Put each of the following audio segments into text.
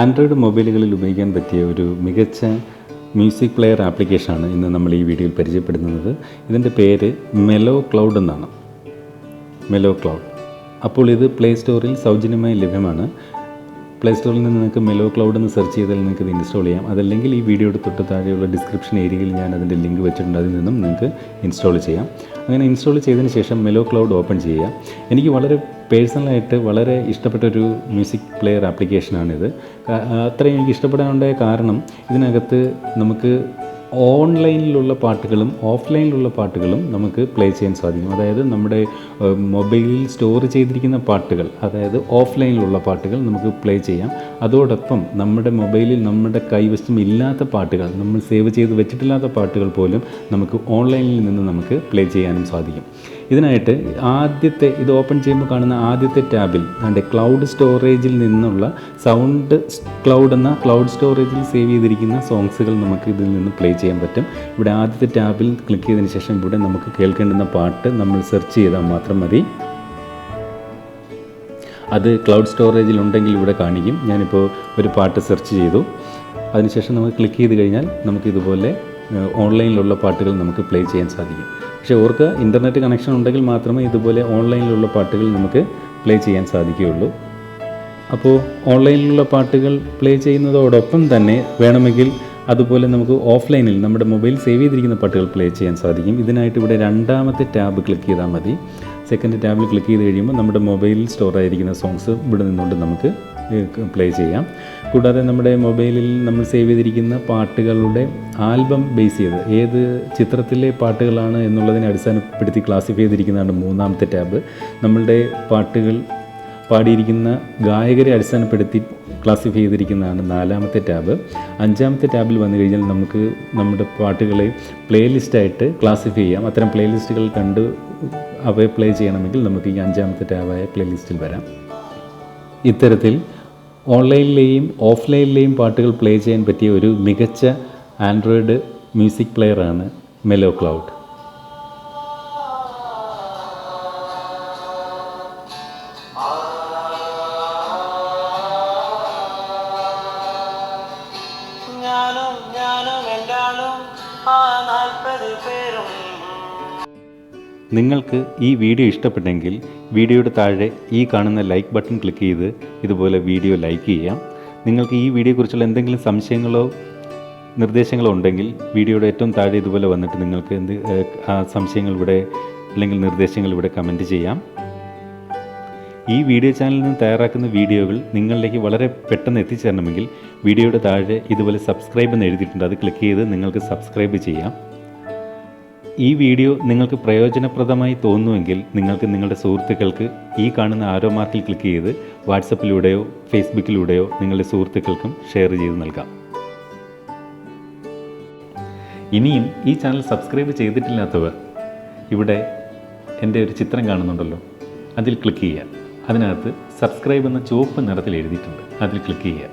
Android മൊബൈലുകളിൽ ഉപയോഗിക്കാൻ പറ്റിയ ഒരു മികച്ച മ്യൂസിക് പ്ലെയർ ആപ്ലിക്കേഷനാണ് ഇന്ന് നമ്മൾ ഈ വീഡിയോയിൽ പരിചയപ്പെടുന്നത്. ഇതിന്റെ പേര് മെലോ ക്ലൗഡ് എന്നാണ്. Melo cloud. അപ്പോൾ ഇത് പ്ലേ സ്റ്റോറിൽ സൗജന്യമായി ലഭ്യമാണ്. പ്ലേ സ്റ്റോറിൽ നിന്ന് നിങ്ങൾക്ക് മെലോ ക്ലൗഡ് എന്ന് സെർച്ച് ചെയ്താൽ നിങ്ങൾക്ക് ഇത് ഇൻസ്റ്റാൾ ചെയ്യാം. അതല്ലെങ്കിൽ ഈ വീഡിയോയുടെ തൊട്ട് താഴെയുള്ള ഡിസ്ക്രിപ്ഷൻ ഏരിയയിൽ ഞാൻ അതിന്റെ ലിങ്ക് വെച്ചിട്ടുണ്ട്. അതിൽ നിന്നും നിങ്ങൾക്ക് ഇൻസ്റ്റാൾ ചെയ്യാം. അങ്ങനെ ഇൻസ്റ്റാൾ ചെയ്തതിന് ശേഷം മെലോ ക്ലൗഡ് ഓപ്പൺ ചെയ്യുക. എനിക്ക് വളരെ പേഴ്സണലായിട്ട് വളരെ ഇഷ്ടപ്പെട്ട ഒരു മ്യൂസിക് പ്ലെയർ ആപ്ലിക്കേഷനാണിത് അത്രയും എനിക്ക് ഇഷ്ടപ്പെടാനുണ്ടായ കാരണം ഇതിനകത്ത് നമുക്ക് ഓൺലൈനിലുള്ള പാട്ടുകളും ഓഫ്ലൈനിലുള്ള പാട്ടുകളും നമുക്ക് പ്ലേ ചെയ്യാൻ സാധിക്കും. അതായത് നമ്മുടെ മൊബൈലിൽ സ്റ്റോർ ചെയ്തിരിക്കുന്ന പാട്ടുകൾ അതായത് ഓഫ്ലൈനിലുള്ള പാട്ടുകൾ നമുക്ക് പ്ലേ ചെയ്യാം. അതോടൊപ്പം നമ്മുടെ മൊബൈലിൽ നമ്മുടെ കൈവശം ഇല്ലാത്ത പാട്ടുകൾ നമ്മൾ സേവ് ചെയ്ത് വെച്ചിട്ടില്ലാത്ത പാട്ടുകൾ പോലും നമുക്ക് ഓൺലൈനിൽ നിന്ന് നമുക്ക് പ്ലേ ചെയ്യാനും സാധിക്കും. ഇതിനായിട്ട് ആദ്യത്തെ ഇത് ഓപ്പൺ ചെയ്യുമ്പോൾ കാണുന്ന ആദ്യത്തെ ടാബിൽ അതിന്റെ ക്ലൗഡ് സ്റ്റോറേജിൽ നിന്നുള്ള സൗണ്ട് ക്ലൗഡ് എന്ന ക്ലൗഡ് സ്റ്റോറേജിൽ സേവ് ചെയ്തിരിക്കുന്ന സോങ്സുകൾ നമുക്ക് ഇതിൽ നിന്ന് പ്ലേ ചെയ്യാൻ പറ്റും. ഇവിടെ ആദ്യത്തെ ടാബിൽ ക്ലിക്ക് ചെയ്തതിന് ശേഷം ഇവിടെ നമുക്ക് കേൾക്കേണ്ടുന്ന പാട്ട് നമ്മൾ സെർച്ച് ചെയ്താൽ മാത്രം മതി. അത് ക്ലൗഡ് സ്റ്റോറേജിൽ ഉണ്ടെങ്കിൽ ഇവിടെ കാണിക്കും. ഞാനിപ്പോൾ ഒരു പാട്ട് സെർച്ച് ചെയ്തു. അതിനുശേഷം നമുക്ക് ക്ലിക്ക് ചെയ്ത് കഴിഞ്ഞാൽ നമുക്ക് ഇതുപോലെ ഏഹ്, ഓൺലൈനിലുള്ള പാട്ടുകൾ നമുക്ക് പ്ലേ ചെയ്യാൻ സാധിക്കും. പക്ഷേ ഓർക്ക് ഇന്റർനെറ്റ് കണക്ഷൻ ഉണ്ടെങ്കിൽ മാത്രമേ ഇതുപോലെ ഓൺലൈനിലുള്ള പാട്ടുകൾ നമുക്ക് പ്ലേ ചെയ്യാൻ സാധിക്കുകയുള്ളൂ. അപ്പോൾ ഓൺലൈനിലുള്ള പാട്ടുകൾ പ്ലേ ചെയ്യുന്നതോടൊപ്പം തന്നെ വേണമെങ്കിൽ അതുപോലെ നമുക്ക് ഓഫ്ലൈനിൽ നമ്മുടെ മൊബൈൽ സേവ് ചെയ്തിരിക്കുന്ന പാട്ടുകൾ പ്ലേ ചെയ്യാൻ സാധിക്കും. ഇതിനായിട്ട് ഇവിടെ രണ്ടാമത്തെ ടാബ് ക്ലിക്ക് ചെയ്താൽ മതി. സെക്കൻഡ് ടാബിൽ ക്ലിക്ക് ചെയ്ത് കഴിയുമ്പോൾ നമ്മുടെ മൊബൈലിൽ സ്റ്റോർ ആയിരിക്കുന്ന സോങ്സ് ഇവിടെ നിന്നുകൊണ്ട് നമുക്ക് പ്ലേ ചെയ്യാം. കൂടാതെ നമ്മുടെ മൊബൈലിൽ നമ്മൾ സേവ് ചെയ്തിരിക്കുന്ന പാട്ടുകളുടെ ആൽബം ബേസ് ചെയ്ത് ഏത് ചിത്രത്തിലെ പാട്ടുകളാണ് എന്നുള്ളതിനെ അടിസ്ഥാനപ്പെടുത്തി ക്ലാസിഫൈ ചെയ്തിരിക്കുന്നതാണ് മൂന്നാമത്തെ ടാബ് നമ്മളുടെ പാട്ടുകൾ പാടിയിരിക്കുന്ന ഗായകരെ അടിസ്ഥാനപ്പെടുത്തി ക്ലാസിഫൈ ചെയ്തിരിക്കുന്നതാണ് നാലാമത്തെ ടാബ് അഞ്ചാമത്തെ ടാബിൽ വന്നു കഴിഞ്ഞാൽ നമുക്ക് നമ്മുടെ പാട്ടുകളെ പ്ലേലിസ്റ്റായിട്ട് ക്ലാസിഫൈ ചെയ്യാം. അത്തരം പ്ലേലിസ്റ്റുകൾ കണ്ട് അവയെ പ്ലേ ചെയ്യണമെങ്കിൽ നമുക്ക് ഈ അഞ്ചാമത്തെ ടാബായ പ്ലേലിസ്റ്റിൽ വരാം. ഇത്തരത്തിൽ ഓൺലൈനിലെയും ഓഫ്ലൈനിലെയും പാട്ടുകൾ പ്ലേ ചെയ്യാൻ പറ്റിയ ഒരു മികച്ച ആൻഡ്രോയിഡ് മ്യൂസിക് പ്ലെയറാണ് മെലോ ക്ലൗഡ്. ഞാനും എന്താണും ആ നാൽപ്പത് പേരും നിങ്ങൾക്ക് ഈ വീഡിയോ ഇഷ്ടപ്പെട്ടെങ്കിൽ വീഡിയോയുടെ താഴെ ഈ കാണുന്ന ലൈക്ക് ബട്ടൺ ക്ലിക്ക് ചെയ്ത് ഇതുപോലെ വീഡിയോ ലൈക്ക് ചെയ്യാം. നിങ്ങൾക്ക് ഈ വീഡിയോയെക്കുറിച്ചുള്ള എന്തെങ്കിലും സംശയങ്ങളോ നിർദ്ദേശങ്ങളോ ഉണ്ടെങ്കിൽ വീഡിയോയുടെ ഏറ്റവും താഴെ ഇതുപോലെ വന്നിട്ട് നിങ്ങൾക്ക് എന്ത് സംശയങ്ങൾ ഇവിടെ അല്ലെങ്കിൽ നിർദ്ദേശങ്ങൾ ഇവിടെ കമന്റ് ചെയ്യാം. ഈ വീഡിയോ ചാനലിൽ നിന്ന് തയ്യാറാക്കുന്ന വീഡിയോകൾ നിങ്ങളിലേക്ക് വളരെ പെട്ടെന്ന് എത്തിച്ചേരണമെങ്കിൽ വീഡിയോയുടെ താഴെ ഇതുപോലെ സബ്സ്ക്രൈബ് എന്ന് എഴുതിയിട്ടുണ്ട്. അത് ക്ലിക്ക് ചെയ്ത് നിങ്ങൾക്ക് സബ്സ്ക്രൈബ് ചെയ്യാം. ഈ വീഡിയോ നിങ്ങൾക്ക് പ്രയോജനപ്രദമായി തോന്നുമെങ്കിൽ നിങ്ങൾക്ക് നിങ്ങളുടെ സുഹൃത്തുക്കൾക്ക് ഈ കാണുന്ന ആരോ മാർക്കിൽ ക്ലിക്ക് ചെയ്ത് വാട്സപ്പിലൂടെയോ ഫേസ്ബുക്കിലൂടെയോ നിങ്ങളുടെ സുഹൃത്തുക്കൾക്കും ഷെയർ ചെയ്ത് നൽകാം. ഇനിയും ഈ ചാനൽ സബ്സ്ക്രൈബ് ചെയ്തിട്ടില്ലാത്തവർ ഇവിടെ എന്റെ ഒരു ചിത്രം കാണുന്നുണ്ടല്ലോ അതിൽ ക്ലിക്ക് ചെയ്യുക. അതിനകത്ത് സബ്സ്ക്രൈബ് എന്ന ചുവപ്പ് നിറത്തിൽ എഴുതിയിട്ടുണ്ട് അതിൽ ക്ലിക്ക് ചെയ്യുക.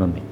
നന്ദി.